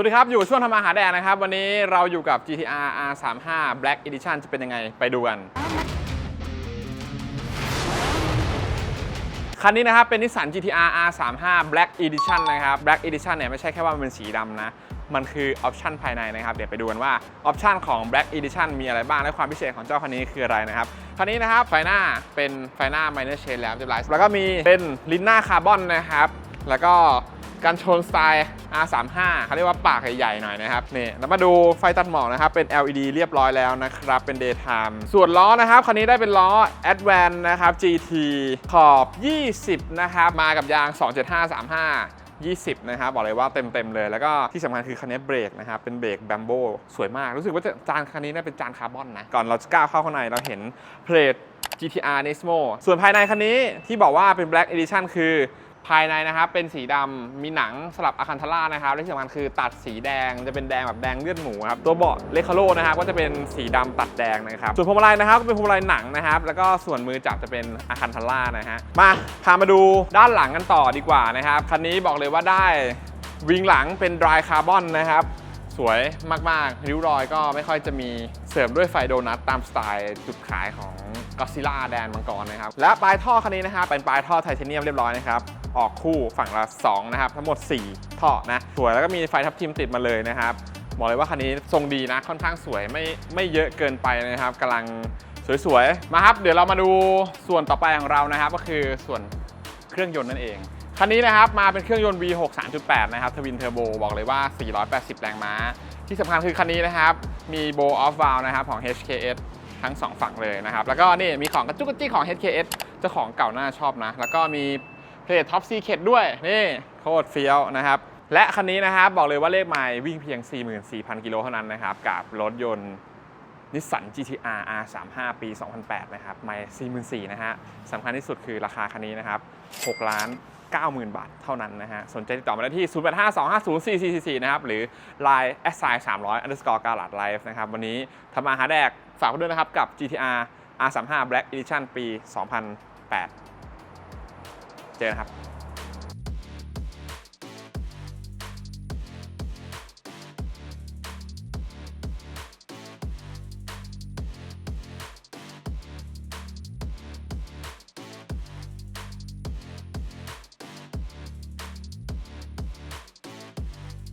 วัสดีครับ อยู่ช่วงทำอาหารแดงนะครับ วันนี้เราอยู่กับ GTR R35 Black Edition จะเป็นยังไงไปดูกัน คันนี้นะครับ เป็นนิสสัน GTR R35 Black Edition นะครับ Black Edition เนี่ยไม่ใช่แค่ว่ามันเป็นสีดำนะ มันคือออปชันภายในนะครับ เดี๋ยวไปดูกันว่าออปชันของ Black Edition มีอะไรบ้างและความพิเศษของเจ้าคันนี้คืออะไรนะครับคันนี้นะครับไฟหน้าเป็นไฟหน้า minor change แล้วเรียบร้อยแล้วก็มีเป็นลิ้นหน้าคาร์บอนนะครับแล้วก็ การชนสไตล์ R35 เขาเรียกว่าปากใหญ่ๆหน่อยนะครับนี่แล้วมาดูไฟตัดหมอกนะครับ เป็น LED เรียบร้อยแล้วนะครับ เป็น daytime ส่วนล้อนะครับ คันนี้ได้เป็นล้อ Advan นะครับ GT ขอบ 20 นะครับ มากับยาง 27535 20 นะครับ บอกเลยว่าเต็ม ๆ เลย แล้วก็ที่สำคัญคือคันนี้เบรกนะครับ เป็นเบรกแบมโบสวยมาก รู้สึกว่าจานคันนี้เนี่ยเป็นจานคาร์บอนนะ ก่อนเราจะก้าวเข้าข้างในเราเห็นเพลท GTR Nismo ส่วนภายในคันนี้ที่บอกว่าเป็น Black Edition คือ ภายในนะครับเป็นสีดำมีหนังสลับอะคันทาร่านะครับและที่สำคัญคือตัดสีแดงจะเป็นแดงแบบแดงเลือดหมูครับตัวเบาะเลคาโลนะครับก็จะเป็นสีดำตัดแดงนะครับส่วนพวงมาลัยนะครับก็เป็นพวงมาลัยหนังนะครับแล้วก็ส่วนมือจับจะเป็นอะคันทาร่านะฮะมาพามาดูด้านหลังกันต่อดีกว่านะครับคันนี้บอกเลยว่าได้วิงหลังเป็นดรายคาร์บอนนะครับ สวยมากๆ ริ้วรอยก็ไม่ค่อยจะมีเสริมด้วยไฟโดนัทตามสไตล์จุดขายของก็ซิล่าแดนมังกรนะครับ และปลายท่อคันนี้นะครับเป็นปลายท่อไทเทเนียมเรียบร้อยนะครับ ออกคู่ฝั่งละ 2 นะครับ ทั้งหมด 4 ท่อนะ สวยแล้วก็มีไฟทับทิมติดมาเลยนะครับ บอกเลยว่าคันนี้ทรงดีนะ ค่อนข้างสวยไม่ไม่เยอะเกินไปนะครับกำลังสวยๆ มาครับ เดี๋ยวเรามาดูส่วนต่อไปของเรานะครับ ก็คือส่วนเครื่องยนต์นั่นเอง คันนี้นะครับมาเป็นเครื่องยนต์ V6 3.8 นะครับทวินเทอร์โบบอกเลยว่า 480 แรงม้า ที่สำคัญคือคันนี้นะครับ มีโบออฟวาลนะครับของ HKS ทั้ง 2 ฝั่งเลยนะครับ แล้วก็นี่มีของกระจุกกระจิกของ HKS เจ้าของเก่าน่าชอบนะ แล้วก็มีเพลทท็อปซีเคดด้วย นี่โคตรเฟี้ยวนะครับและคันนี้นะครับบอกเลยว่าเลขไมล์วิ่งเพียง 44,000 กิโลเท่านั้นนะครับกับรถยนต์ นิสสัน GTR R35 ปี 2008 นะครับไม่44,000นะฮะสำคัญที่สุดคือราคาคันนี้นะครับ6ล้าน90,000 บาทเท่านั้นนะฮะ สนใจติดต่อมาได้ที่ 0852504444 นะครับ หรือ Line s i 300 underscore กาลาดไลฟ์นะครับ วันนี้ทำมาหาแดก ฝากด้วยนะครับกับ GTR R35 Black Edition ปี 2008 เจอกันครับ